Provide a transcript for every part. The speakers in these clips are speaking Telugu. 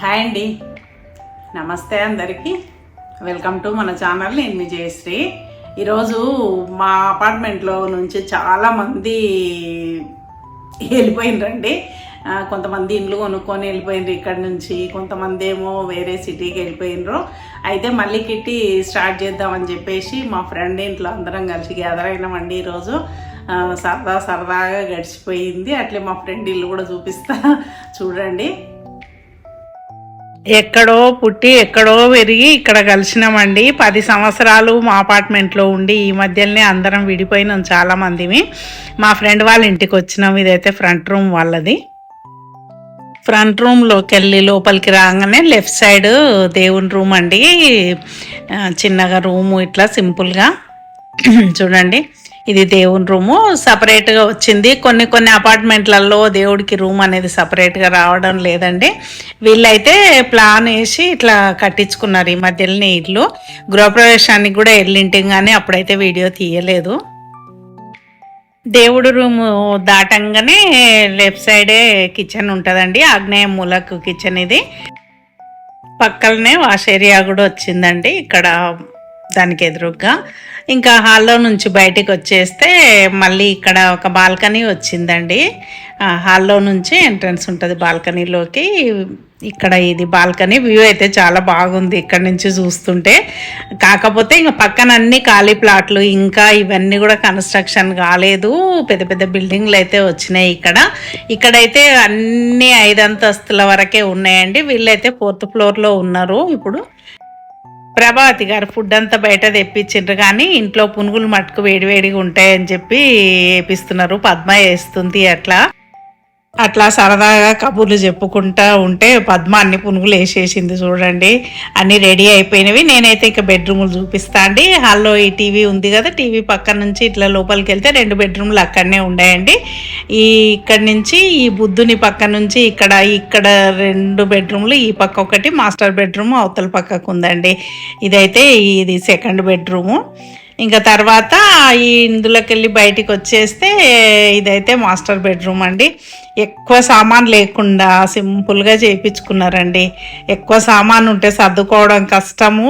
హాయ్ అండి. నమస్తే అందరికీ. వెల్కమ్ టు మన ఛానల్. నేను మీ జయశ్రీ. ఈరోజు మా అపార్ట్మెంట్లో నుంచి చాలామంది వెళ్ళిపోయినరండి. కొంతమంది ఇండ్లు కొనుక్కొని వెళ్ళిపోయినరు ఇక్కడ నుంచి. కొంతమంది ఏమో వేరే సిటీకి వెళ్ళిపోయినరు. అయితే మళ్ళీ కిట్టి స్టార్ట్ చేద్దామని చెప్పేసి మా ఫ్రెండ్ ఇంట్లో అందరం కలిసి గ్యాదర్ అయినామండి ఈరోజు. సరదా సరదాగా గడిచిపోయింది. అట్లే మా ఫ్రెండ్ ఇల్లు కూడా చూపిస్తా. చూడండి. ఎక్కడో పుట్టి ఎక్కడో పెరిగి ఇక్కడ కలిసినామండి. పది సంవత్సరాలు మా అపార్ట్మెంట్లో ఉండి ఈ మధ్యలోనే అందరం విడిపోయినాం చాలామందివి మా ఫ్రెండ్ వాళ్ళ ఇంటికి వచ్చినాం. ఇదైతే ఫ్రంట్ రూమ్ వాళ్ళది. ఫ్రంట్ రూమ్లోకి వెళ్ళి లోపలికి రాగానే లెఫ్ట్ సైడ్ దేవుని రూమ్ అండి. చిన్నగా రూము ఇట్లా సింపుల్గా. చూడండి. ఇది దేవుని రూము. సపరేట్గా వచ్చింది. కొన్ని కొన్ని అపార్ట్మెంట్లలో దేవుడికి రూమ్ అనేది సపరేట్గా రావడం లేదండి. వీళ్ళైతే ప్లాన్ వేసి ఇట్లా కట్టించుకున్నారు ఈ మధ్యలోనే ఇల్లు. గృహప్రవేశానికి కూడా వెళ్ళింటాం కానీ అప్పుడైతే వీడియో తీయలేదు. దేవుడు రూము దాటంగానే లెఫ్ట్ సైడే కిచెన్ ఉంటుందండి. ఆగ్నేయ మూలకు కిచెన్ ఇది. పక్కలనే వాష్ ఏరియా కూడా వచ్చిందండి. ఇక్కడ దానికి ఎదురుగా ఇంకా హాల్లో నుంచి బయటికి వచ్చేస్తే మళ్ళీ ఇక్కడ ఒక బాల్కనీ వచ్చిందండి. హాల్లో నుంచి ఎంట్రన్స్ ఉంటుంది బాల్కనీలోకి. ఇక్కడ ఇది బాల్కనీ వ్యూ అయితే చాలా బాగుంది ఇక్కడ నుంచి చూస్తుంటే. కాకపోతే ఇంకా పక్కన అన్ని ఖాళీ ప్లాట్లు ఇంకా ఇవన్నీ కూడా కన్స్ట్రక్షన్ కాలేదు. పెద్ద పెద్ద బిల్డింగ్లు అయితే వచ్చినాయి ఇక్కడ. ఇక్కడైతే అన్ని ఐదు అంతస్తుల వరకే ఉన్నాయండి. వీళ్ళైతే ఫోర్త్ ఫ్లోర్లో ఉన్నారు ఇప్పుడు. ప్రభావతి గారు ఫుడ్ అంతా బయట తెప్పించిండ్రు కానీ ఇంట్లో పునుగులు మట్టుకు వేడివేడిగా ఉంటాయని చెప్పి వేపిస్తున్నారు పద్మ వేస్తుంది అట్లా. అట్లా సరదాగా కబుర్లు చెప్పుకుంటా ఉంటే పద్మ అన్ని పునుగులు వేసేసింది చూడండి. అన్నీ రెడీ అయిపోయినవి. నేనైతే ఇక బెడ్రూములు చూపిస్తా అండి. హాల్లో ఈ టీవీ ఉంది కదా టీవీ పక్క నుంచి ఇట్లా లోపలికి వెళ్తే రెండు బెడ్రూమ్లు అక్కడనే ఉన్నాయండి. ఈ ఇక్కడ నుంచి ఈ బుద్ధుని పక్క నుంచి ఇక్కడ ఇక్కడ రెండు బెడ్రూమ్లు ఈ పక్క ఒకటి మాస్టర్ బెడ్రూమ్ అవతల పక్కకు ఉందండి. ఇదైతే ఇది సెకండ్ బెడ్రూము. ఇంకా తర్వాత ఈ ఇందులోకి వెళ్ళి బయటికి వచ్చేస్తే ఇదైతే మాస్టర్ బెడ్రూమ్ అండి. ఎక్కువ సామాన్ లేకుండా సింపుల్గా చేయించుకున్నారండి ఎక్కువ సామాన్ ఉంటే సర్దుకోవడం కష్టము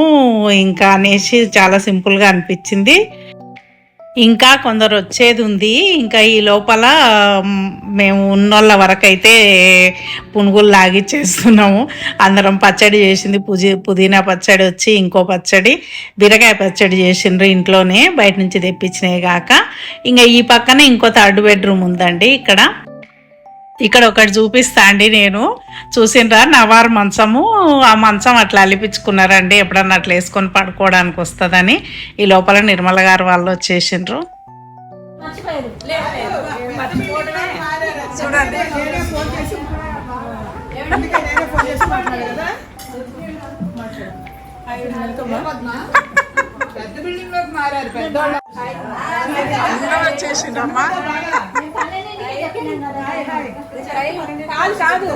ఇంకా అనేసి చాలా సింపుల్గా అనిపించింది ఇంకా కొందరు వచ్చేది ఉంది ఇంకా ఈ లోపల మేము ఉన్నోళ్ళ వరకైతే పునుగులు లాగిచ్చేస్తున్నాము. అందరం పచ్చడి చేసింది. పుజి పుదీనా పచ్చడి వచ్చి ఇంకో పచ్చడి బీరకాయ పచ్చడి చేసిండ్రు ఇంట్లోనే బయట నుంచి తెప్పించినవి కాక. ఇంకా ఈ పక్కన ఇంకో థర్డ్ బెడ్రూమ్ ఉందండి ఇక్కడ. ఇక్కడ ఒకటి చూపిస్తా అండి నేను. చూసిండ్రా నవారు మంచము ఆ మంచం అట్లా అలిపించుకున్నారండి. ఎప్పుడన్నా అట్లా వేసుకొని పడుకోవడానికి వస్తుందని. ఈ లోపల నిర్మల గారు వాళ్ళు వచ్చేసిండ్రు. వచ్చేసిండ్రమ్మా. కాదు కాదు.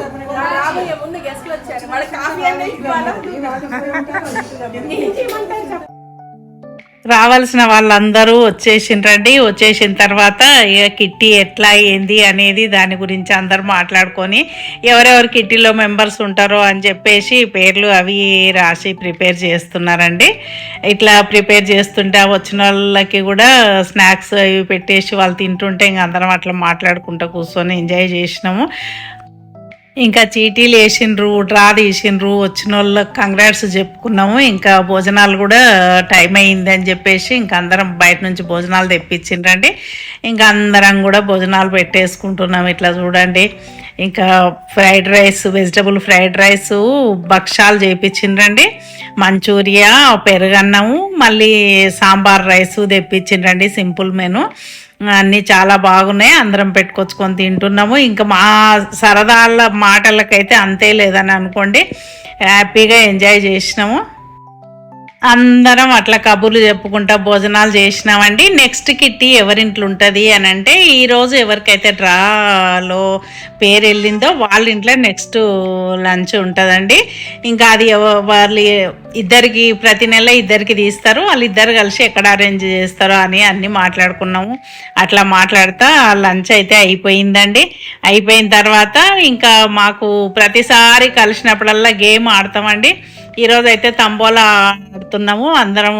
రాబోయే ముందు గెస్ట్లు వచ్చారు. వాళ్ళ కాఫీ అనేది ఇవ్వాలా? రావాల్సిన వాళ్ళందరూ వచ్చేసిండ్రండి. వచ్చేసిన తర్వాత ఇక కిట్టి ఎట్లా ఏంది అనేది దాని గురించి అందరు మాట్లాడుకొని ఎవరెవరు కిట్టిలో మెంబర్స్ ఉంటారో అని చెప్పేసి పేర్లు అవి రాసి ప్రిపేర్ చేస్తున్నారండి. ఇట్లా ప్రిపేర్ చేస్తుంటే వచ్చిన వాళ్ళకి కూడా స్నాక్స్ అవి పెట్టేసి వాళ్ళు తింటుంటే ఇంక అందరం అట్లా మాట్లాడుకుంటూ కూర్చొని ఎంజాయ్ చేసినాము. ఇంకా చీటీలు వేసిండ్రు డ్రా తీసిండ్రు వచ్చిన వాళ్ళకి కంగ్రాట్స్ చెప్పుకున్నాము. ఇంకా భోజనాలు కూడా టైం అయిందని అని చెప్పేసి ఇంకా అందరం బయట నుంచి భోజనాలు తెప్పించిండ్రండి. ఇంకా అందరం కూడా భోజనాలు పెట్టేసుకుంటున్నాం ఇట్లా చూడండి. ఇంకా fried rice vegetable fried rice భక్షాలు చేయించిండ్రండి మంచూరియా పెరుగన్నము మళ్ళీ సాంబార్ రైస్ తెప్పించిండ్రండి సింపుల్ మెను. అన్నీ చాలా బాగున్నాయి అందరం పెట్టుకొచ్చుకొని తింటున్నాము. ఇంకా మా సరదాల మాటలకైతే అంతే లేదని అనుకోండి హ్యాపీగా ఎంజాయ్ చేసినాము. అందరం అట్లా కబుర్లు చెప్పుకుంటా భోజనాలు చేసినామండి. నెక్స్ట్ కిట్టి ఎవరింట్లో ఉంటుంది అని అంటే ఈరోజు ఎవరికైతే డ్రాలో పేరు వెళ్ళిందో వాళ్ళ ఇంట్లో నెక్స్ట్ లంచ్ ఉంటుందండి. ఇంకా అది వాళ్ళు ఇద్దరికి ప్రతి నెల ఇద్దరికి తీస్తారు. వాళ్ళు ఇద్దరు కలిసి ఎక్కడ అరేంజ్ చేస్తారో అని అన్నీ మాట్లాడుకున్నాము. అట్లా మాట్లాడుతా లంచ్ అయితే అయిపోయిందండి. అయిపోయిన తర్వాత ఇంకా మాకు ప్రతిసారి కలిసినప్పుడల్లా గేమ్ ఆడతామండి. ఈరోజు అయితే తంబోలా ఆడుతున్నాము అందరం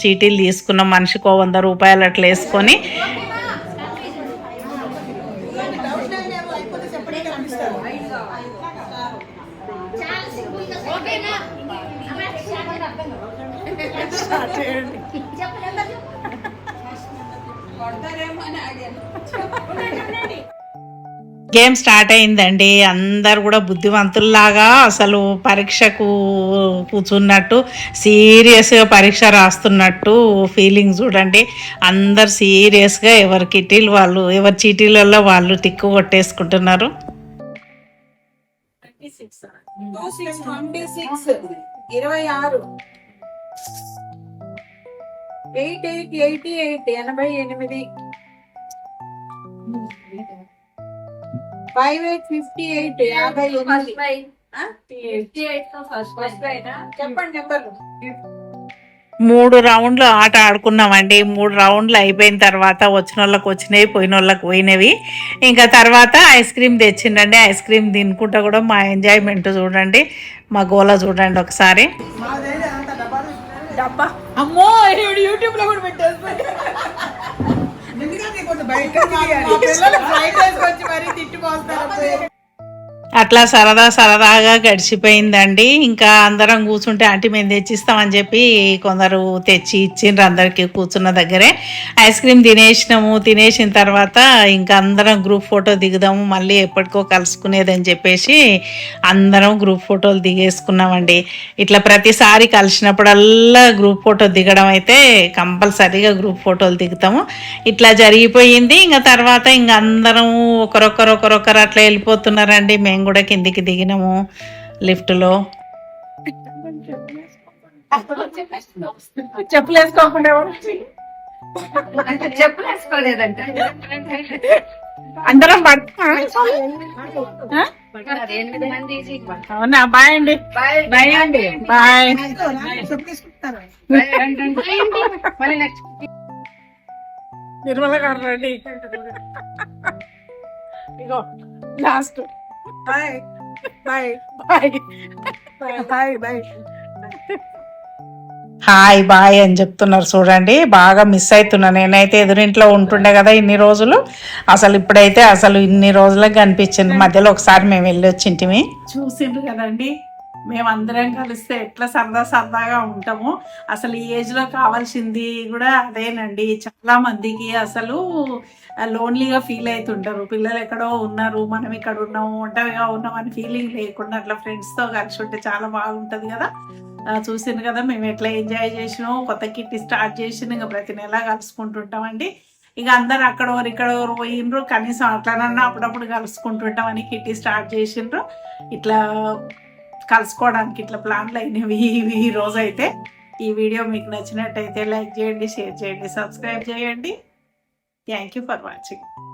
చీటీలు తీసుకున్నాం. మనిషికి ఓ వంద రూపాయలు అట్లా వేసుకొని. గేమ్ స్టార్ట్ అయిందండి. అందరు కూడా బుద్ధివంతుల్లాగా అసలు పరీక్షకు కూర్చున్నట్టు సీరియస్గా పరీక్ష రాస్తున్నట్టు ఫీలింగ్ చూడండి. అందరు సీరియస్గా ఎవరి కిటీలు వాళ్ళు ఎవరి చీటీలలో వాళ్ళు టిక్కు కొట్టేసుకుంటున్నారు. ఇరవై ఆరు. ఎయిట్ ఎయిట్ ఎయిటీ ఎయిట్ ఎనభై ఎనిమిది. ఫైవ్ ఎయిట్ ఫిఫ్టీ ఎయిట్ యాభై ఎనిమిది. ఆ? చెప్పండి నెంబర్లు మూడు రౌండ్లు ఆట ఆడుకున్నామండి. మూడు రౌండ్లు అయిపోయిన తర్వాత వచ్చిన వాళ్ళకి వచ్చినవి పోయిన వాళ్ళకి పోయినవి. ఇంకా తర్వాత ఐస్ క్రీమ్ తెచ్చిండండి. ఐస్ క్రీమ్ తినుకుంటా కూడా మా ఎంజాయ్మెంట్ చూడండి. మా గోల చూడండి ఒకసారి. డబ్బా అమ్మో ఈవిడ యూట్యూబ్లో కూడా పెట్టేస్తాను అట్లా సరదా సరదాగా గడిచిపోయిందండి. ఇంకా అందరం కూర్చుంటే ఆంటీ మేము తెచ్చిస్తామని చెప్పి కొందరు తెచ్చి ఇచ్చిండ్రు అందరికి కూర్చున్న దగ్గరే. ఐస్ క్రీమ్ తినేసినాము. తినేసిన తర్వాత ఇంకా అందరం గ్రూప్ ఫోటో దిగుదాము. మళ్ళీ ఎప్పటికో కలుసుకునేదని చెప్పేసి అందరం గ్రూప్ ఫోటోలు దిగేసుకున్నామండి. ఇట్లా ప్రతిసారి కలిసినప్పుడల్లా గ్రూప్ ఫోటో దిగడం అయితే కంపల్సరీగా గ్రూప్ ఫోటోలు దిగుతాము. ఇట్లా జరిగిపోయింది. ఇంకా తర్వాత ఇంకా అందరం ఒకరొకరు ఒకరొకరు అట్లా వెళ్ళిపోతున్నారండి. మేము కూడా కిందికి దిగినాము లిఫ్ట్లో చెప్పులు వేసుకోకుండా చెప్పులు వేసుకోలేదంట అందరం అవునా? బాయ్ అండి. బాయ్. అండి. బాయ్. నిర్మల గారు రండి. ఇగో last bye bye bye bye bye hi bye అని చెప్తున్నారు చూడండి. బాగా మిస్ అవుతున్నా. నేనైతే ఎదురింట్లో ఉంటుండే కదా ఇన్ని రోజులు. అసలు ఇప్పుడైతే అసలు ఇన్ని రోజులకు కనిపించింది. మధ్యలో ఒకసారి మేము వెళ్ళి వచ్చింటిమి. చూసిండ్రు కదండి. మేమందరం కలిస్తే ఎట్లా సరదా సరదాగా ఉంటాము అసలు ఈ ఏజ్లో కావాల్సింది కూడా అదేనండి. చాలా మందికి అసలు లోన్లీగా ఫీల్ అవుతుంటారు పిల్లలు ఎక్కడో ఉన్నారు మనం ఇక్కడ ఉన్నాము ఒంటరిగా ఉన్నాం అని ఫీలింగ్ లేకుండా అట్లా ఫ్రెండ్స్తో కలిసి ఉంటే చాలా బాగుంటుంది కదా. చూసింది కదా మేము ఎట్లా ఎంజాయ్ చేసినాం కొత్త కిట్టి స్టార్ట్ చేసిన ఇంకా ప్రతి నెల కలుసుకుంటుంటామండి. ఇక అందరు అక్కడ ఇక్కడ పోయిండ్రు కనీసం అట్లనన్నా అప్పుడప్పుడు కలుసుకుంటుంటామని కిట్టి స్టార్ట్ చేసిండ్రు. ఇట్లా కలుసుకోవడానికి ఇట్లా ప్లాన్లు అయినవి ఇవి ఈ రోజు అయితే. ఈ వీడియో మీకు నచ్చినట్టయితే లైక్ చేయండి షేర్ చేయండి సబ్స్క్రైబ్ చేయండి. Thank you for watching